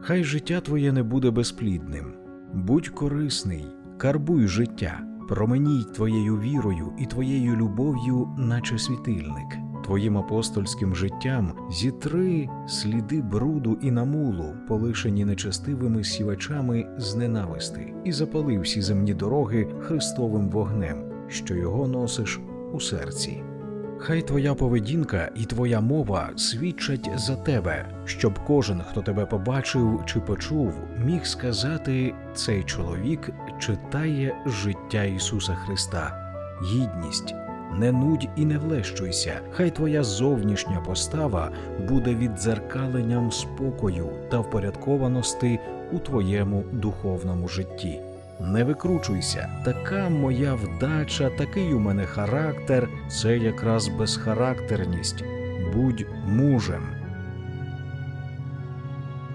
Хай життя твоє не буде безплідним. Будь корисний, карбуй життя, променій твоєю вірою і твоєю любов'ю, наче світильник. Твоїм апостольським життям зітри сліди бруду і намулу, полишені нечестивими сівачами з ненависти, і запали всі земні дороги Христовим вогнем, що його носиш у серці. Хай твоя поведінка і твоя мова свідчать за тебе, щоб кожен, хто тебе побачив чи почув, міг сказати: цей чоловік читає життя Ісуса Христа, гідність. Не нудь і не влещуйся, хай твоя зовнішня постава буде віддзеркаленням спокою та впорядкованості у твоєму духовному житті. Не викручуйся, така моя вдача, такий у мене характер це якраз безхарактерність. Будь мужем.